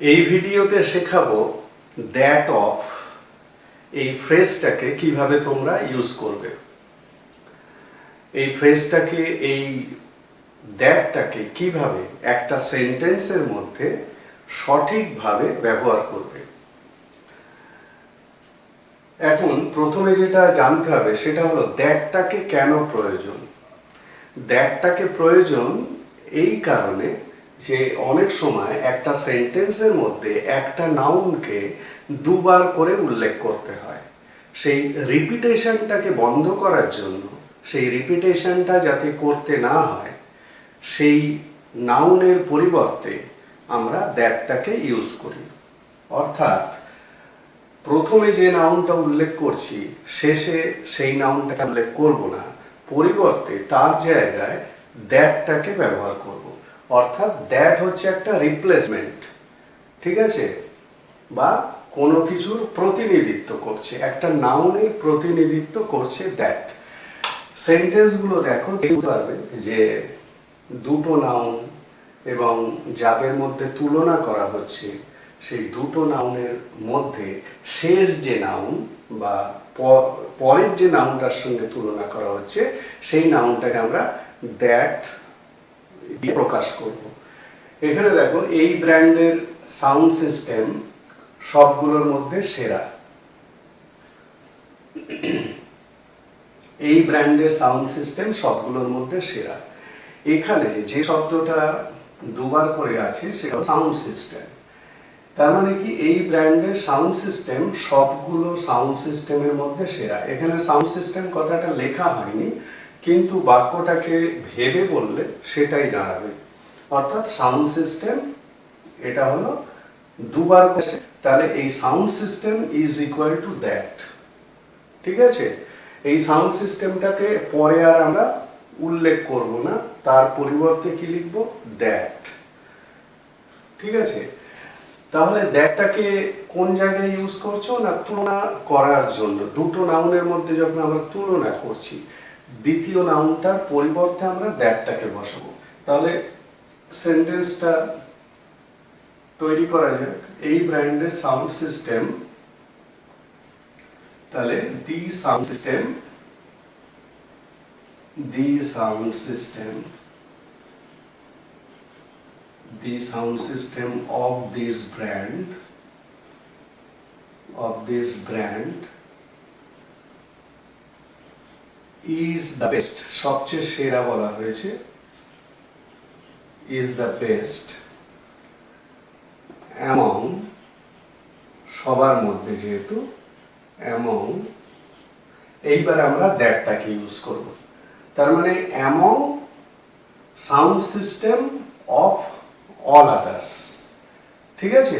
এই ভিডিওতে শেখাবো দ্যাট অফ এই ফ্রেজটাকে কীভাবে তোমরা ইউজ করবে। এই ফ্রেজটাকে এই দ্যাটটাকে কীভাবে একটা সেন্টেন্সের মধ্যে সঠিকভাবে ব্যবহার করবে। এখন প্রথমে যেটা জানতে হবে, সেটা হলো দ্যাটটাকে কেন প্রয়োজন? দ্যাটটাকে প্রয়োজন এই কারণে যে অনেক সময় একটা সেন্টেন্সের মধ্যে একটা নাউনকে দুবার করে উল্লেখ করতে হয়। সেই রিপিটেশনটাকে বন্ধ করার জন্য, সেই রিপিটেশনটা যাতে করতে না হয়, সেই নাউনের পরিবর্তে আমরা দ্যাটটাকে ইউজ করি। অর্থাৎ প্রথমে যে নাউনটা উল্লেখ করছি, শেষে সেই নাউনটাকে উল্লেখ করব না, পরিবর্তে তার জায়গায় দ্যাটটাকে ব্যবহার করব। অর্থাৎ দ্যাট হচ্ছে একটা রিপ্লেসমেন্ট ঠিক আছে? বা কোনো কিছুর প্রতিনিধিত্ব করছে, একটা নাউনের প্রতিনিধিত্ব করছে দ্যাট সেন্টেন্সগুলো দেখো, বুঝতে পারবে যে দুটো নাউন এবং যাদের মধ্যে তুলনা করা হচ্ছে, সেই দুটো নাউনের মধ্যে শেষ যে নাউন বা পরের যে নাউনটার সঙ্গে তুলনা করা হচ্ছে, সেই নাউনটাকে আমরা দ্যাট দিয়ে প্রকাশ করব। এখানে দেখো, এই ব্র্যান্ডের সাউন্ড সিস্টেম সবগুলোর মধ্যে সেরা। এই ব্র্যান্ডের সাউন্ড সিস্টেম সবগুলোর মধ্যে সেরা। এখানে যে শব্দটা দুবার করে আছে, সেটা সাউন্ড সিস্টেম। তার মানে কি, এই ব্র্যান্ডের সাউন্ড সিস্টেম সবগুলো সাউন্ড সিস্টেমের মধ্যে সেরা। এখানে সাউন্ড সিস্টেম কথাটা লেখা হয়নি। কিন্তু বাক্যটাকে ভেবে বললে সেটাই দাঁড়াবে। অর্থাৎ সাউন্ড সিস্টেম, এটা হলো দুবার তাহলে এই sound system is equal to that ঠিক আছে? এই সাউন্ড সিস্টেমটাকে পরে আর আমরা উল্লেখ করব না, তার পরিবর্তে কি লিখব? দ্যাট ঠিক আছে? তাহলে দ্যাটটাকে কোন জায়গায় ইউজ করছ? না তুলনা করার জন্য। দুটো নাউনের মধ্যে যখন আমরা তুলনা করছি দ্বিতীয় নাউনটার পরিবর্তে আমরা দ্যাটটাকে বসাবো। তাহলে সেন্টেন্সটা তৈরি করা যাক। এই ব্র্যান্ডের সাউন্ড সিস্টেম, তাহলে the sound system, the sound system the sound system of this brand of this brand is the best. সবচেয়ে সেরা বলা হয়েছে is the best among সবার মধ্যে যেহেতু among এইবার আমরা দ্যাটটাকে ইউজ করব। তার মানে among sound system of all others ঠিক আছে?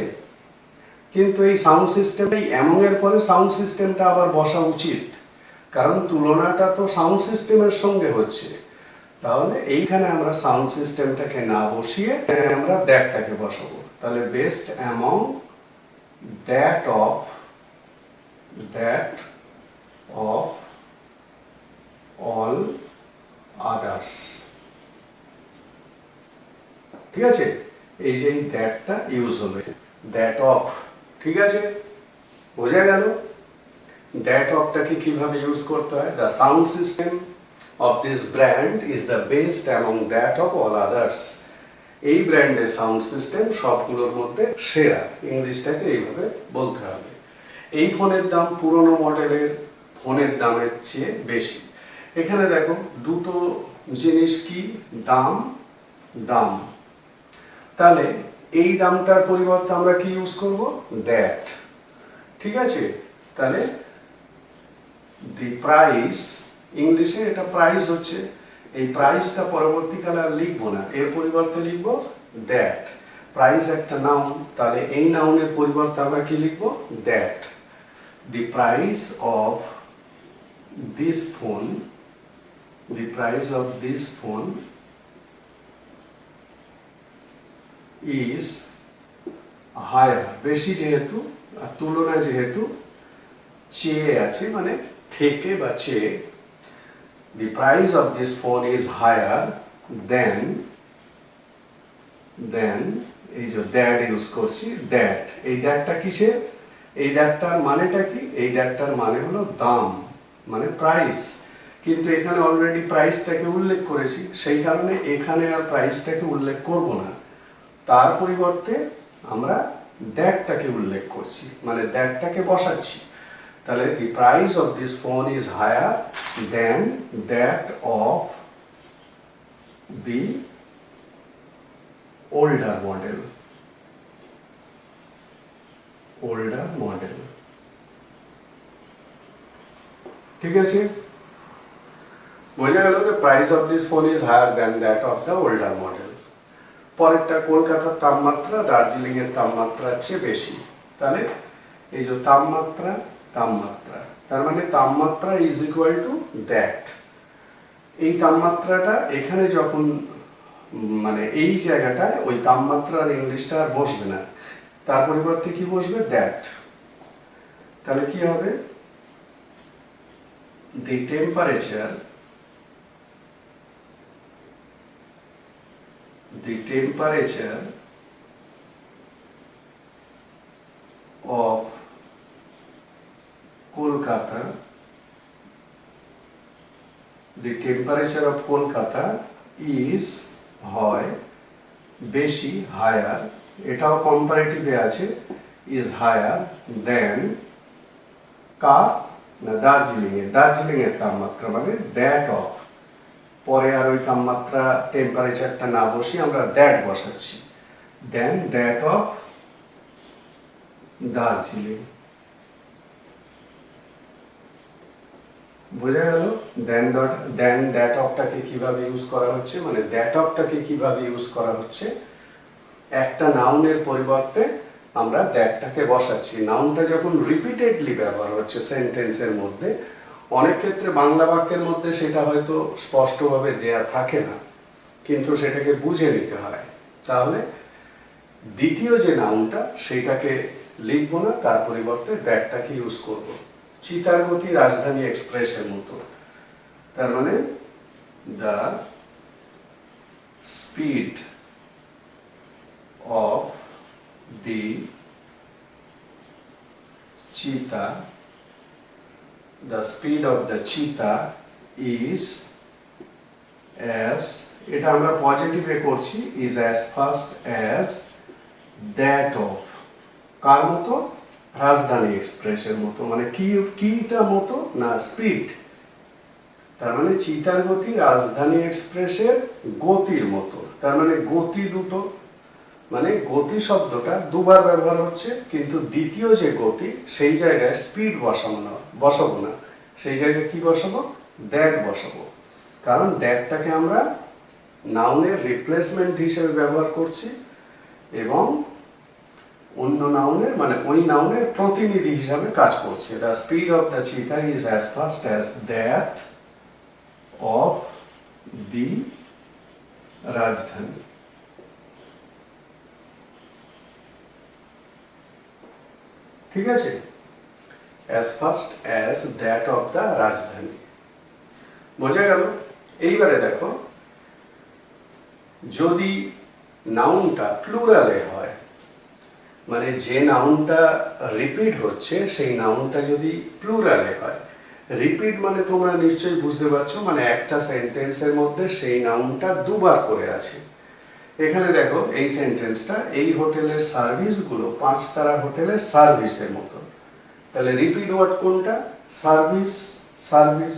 কিন্তু এই সাউন্ড সিস্টেমটাই এমন এর পরে সাউন্ড সিস্টেমটা আবার বসা উচিত। কারণ তুলনাটা তো সাউন্ড সিস্টেমের সঙ্গে হচ্ছে। তাহলে এইখানে আমরা সাউন্ড সিস্টেমটাকে না বসিয়ে আমরা দ্যাটটাকে বসাবো। তাহলে best among that of that of all others ঠিক আছে? এই যে দ্যাটটা ইউজ হবে দ্যাট অফ ঠিক আছে? বোঝা গেল? দ্যাট অফটাকে কীভাবে ইউজ করতে হয়? The sound system of this brand is the best among that of all others এই ব্র্যান্ডের সাউন্ড সিস্টেম সবগুলোর মধ্যে সেরা। ইংলিশটাকে এইভাবে বলতে হবে। এই ফোনের দাম পুরনো মডেলের ফোনের দামের চেয়ে বেশি। এখানে দেখো, দুটো জিনিস কি? দাম দাম। তাহলে এই দামটার পরিবর্তে আমরা কি ইউজ করব? দ্যাট ঠিক আছে? তাহলে দি প্রাইস ইংলিশে এটা প্রাইস হচ্ছে, এই প্রাইসটা পরবর্তীকালে আর লিখব না। এর পরিবর্তে লিখব দ্যাট প্রাইস একটা নাউন তাহলে এই নাউনের পরিবর্তে আমরা কি লিখব? That the price of this phone the price of this phone is higher বেশি যেহেতু, আর তুলনা যেহেতু চেয়ে আছে মানে থেকে বা the price of this phone is higher than than এই যে দ্যাট ইউজ করছি দ্যাট এই দ্যাটটা কিসের? এই দ্যাটটার মানেটা কি? এই দ্যাটটার মানে হলো দাম মানে প্রাইস কিন্তু এখানে অলরেডি প্রাইসটাকে উল্লেখ করেছি, সেই কারণে এখানে আর প্রাইসটাকে উল্লেখ করব না। তার পরিবর্তে আমরা দ্যাটটাকে উল্লেখ করছি মানে দ্যাটটাকে বসাচ্ছি। তাহলে the price of this phone is higher then that of the older model. Older model. ঠিক আছে? বোঝা গেল the price of this phone is higher than that of the older model পরেরটা কলকাতার তাপমাত্রা দার্জিলিং এর তাপমাত্রার চেয়ে বেশি। তাহলে এই যে তাপমাত্রা তাপমাত্রা। তার মানে তাপমাত্রা ইজ ইকুয়াল টু দ্যাট এই তাপমাত্রাটা এখানে যখন মানে এই জায়গাটায় ওই তাপমাত্রার ইংলিশটা আর বসবে না। তার পরিবর্তে কি বসবে? দ্যাট তাহলে কি হবে? The temperature the temperature of Kolkata the temperature of Kolkata is হয় বেশি হায়ার এটাও কম্পারেটিভে আছে ইজ হায়ার দেন কার না দার্জিলিং এ। দার্জিলিং এর তাপমাত্রা মানে দ্যাট অফ পরে আর ওই তাপমাত্রা টেম্পারেচারটা না বসিয়ে আমরা দ্যাট বসাচ্ছি। Then that of Darjeeling. বোঝা গেল? দেন ডট দেন দ্যাট অফটাকে কীভাবে ইউজ করা হচ্ছে? মানে দ্যাট অফটাকে কীভাবে ইউজ করা হচ্ছে? একটা নাউনের পরিবর্তে আমরা দ্যাটটাকে বসাচ্ছি। নাউনটা যখন রিপিটেডলি ব্যবহার হচ্ছে সেন্টেন্সের মধ্যে, অনেক ক্ষেত্রে বাংলা বাক্যের মধ্যে সেটা হয়তো স্পষ্টভাবে দেয়া থাকে না, কিন্তু সেটাকে বুঝে নিতে হয়। তাহলে দ্বিতীয় যে নাউনটা সেটাকে লিখব না, তার পরিবর্তে দ্যাটটাকে ইউজ করব। চিতারগতি রাজধানী এক্সপ্রেসের মতো। তার মানে the speed of the cheetah the speed of the cheetah is as, এটা আমরা পজিটিভে করছি is as first as that of কার মতো? রাজধানী এক্সপ্রেসের মতো মানে কি, কিটা মতো? না, স্পিড। তার মানে চিতার গতি রাজধানী এক্সপ্রেসের গতির মতো। তার মানে গতি দুটো। মানে গতি শব্দটা দুবার ব্যবহার হচ্ছে, কিন্তু দ্বিতীয় যে গতি, সেই জায়গায় স্পিড বসাবো না বসাবো না। সেই জায়গায় কি বসাবো? দ্যাট বসাবো। কারণ দ্যাটটাকে আমরা নাউনের রিপ্লেসমেন্ট হিসেবে ব্যবহার করছি এবং অন্য নাউনের মানে ওই নাউনের প্রতিনিধি হিসাবে কাজ করছে। The speed of the cheetah is as fast as that of the Rajdhani ঠিক আছে? As fast as that of the Rajdhani বোঝা গেল? এইবারে দেখো, যদি নাউনটা প্লুরালে হয় মানে যে নাউনটা রিপিট হচ্ছে, সেই নাউনটা যদি প্লুরালে হয় রিপিট মানে তোমরা নিশ্চয়ই বুঝতে পারছ মানে একটা সেন্টেন্সের মধ্যে সেই নাউনটা দুবার করে আছে। এখানে দেখো, এই সেন্টেন্সটা এই হোটেলের সার্ভিসগুলো পাঁচ তারা হোটেলের সার্ভিসের মতো। তাহলে রিপিট ওয়ার্ড কোনটা? সার্ভিস সার্ভিস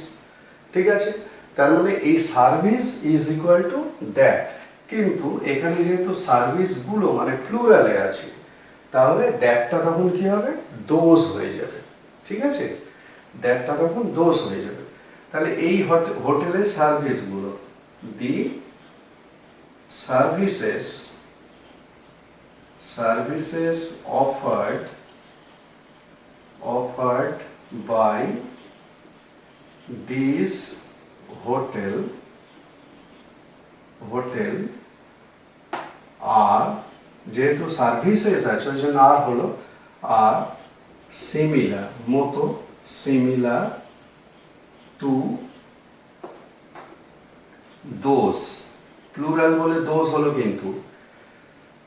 ঠিক আছে? তার মানে এই service is equal to that কিন্তু এখানে যেহেতু সার্ভিসগুলো মানে ফ্লুরালে আছে তাহলে দ্যাটটা তখন কি হবে? দোষ হয়ে যাবে। ঠিক আছে? দ্যাটটা তখন দোষ হয়ে যাবে। তাহলে এই হোটেলের সার্ভিসগুলো the services services offered offered by this hotel hotel are যেহেতু সার্ভিসেস আছে, ওই জন্য আর হলো, আর সিমিলার মতো সিমিলার টু দোষ প্লুরাল বলে দোষ হলো কিন্তু,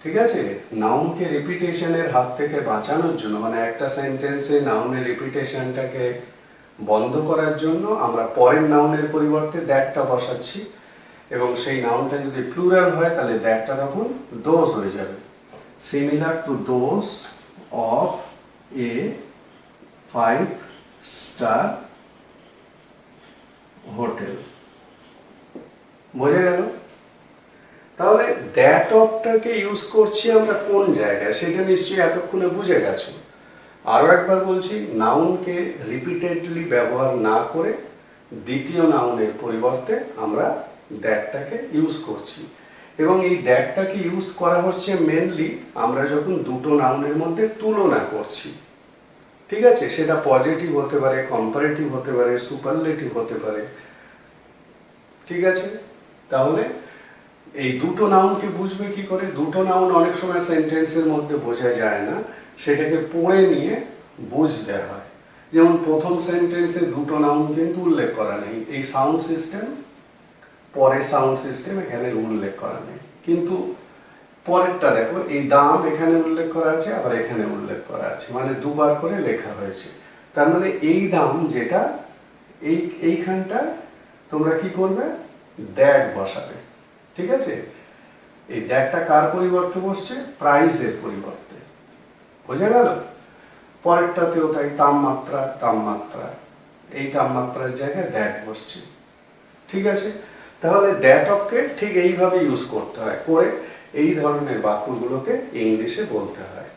ঠিক আছে? নাউনকে রিপিটেশনের হাত থেকে বাঁচানোর জন্য মানে একটা সেন্টেন্সে নাউনের রিপিটেশনটাকে বন্ধ করার জন্য আমরা পরের নাউনের পরিবর্তে দ্যাটটা বসাচ্ছি, এবং সেই নাউনটা যদি প্লুরাল হয়, তাহলে দ্যাটটা তখন দোষ হয়ে যাবে। Similar to those of a five star hotel বোঝা গেল? তাহলে দ্যাট অফটাকে ইউজ করছি আমরা কোন জায়গায়? সেটা নিশ্চয়ই এতক্ষণে বুঝে গেছো। আরও একবার বলছি নাউনকে রিপিটেডলি ব্যবহার না করে দ্বিতীয় নাউনের পরিবর্তে আমরা দ্যাটটাকে ইউজ করছি। এবং এই দ্যাটটাকে ইউজ করা হচ্ছে মেনলি আমরা যখন দুটো নাউনের মধ্যে তুলনা করছি। ঠিক আছে? সেটা পজিটিভ হতে পারে কম্পারেটিভ হতে পারে সুপারলেটিভ হতে পারে। ঠিক আছে? তাহলে এই দুটো নাউনকে বুঝবে কি করে? দুটো নাউন অনেক সময় সেন্টেন্সের মধ্যে বোঝা যায় না। সেটাকে পড়ে নিয়ে বুঝতে হয়। যেমন প্রথম সেন্টেন্সে দুটো নাউন কিন্তু উল্লেখ করা নেই। এই সাউন্ড সিস্টেম পরের সাউন্ড সিস্টেম এখানে উল্লেখ করা নেই। কিন্তু পরেরটা দেখো, এই দাম এখানে উল্লেখ করা আছে, আবার এখানে উল্লেখ করা আছে। মানে দুবার করে লেখা হয়েছে। তার মানে এই দাম যেটা, এই, এইখানটা তোমরা কি করবে? দ্যাট বসাবে। ঠিক আছে? এই দ্যাটটা কার পরিবর্তে বসছে? প্রাইসের পরিবর্তে। বোঝা গেল? পরেরটাতেও তাই, তাপমাত্রা তাপমাত্রা। এই তাপমাত্রার জায়গায় দ্যাট বসছে। ঠিক আছে? তাহলে দ্যাট অফকে ঠিক এইভাবে ইউজ করতে হয়, করে এই ধরনের বাক্যগুলোকে ইংলিশে বলতে হয়।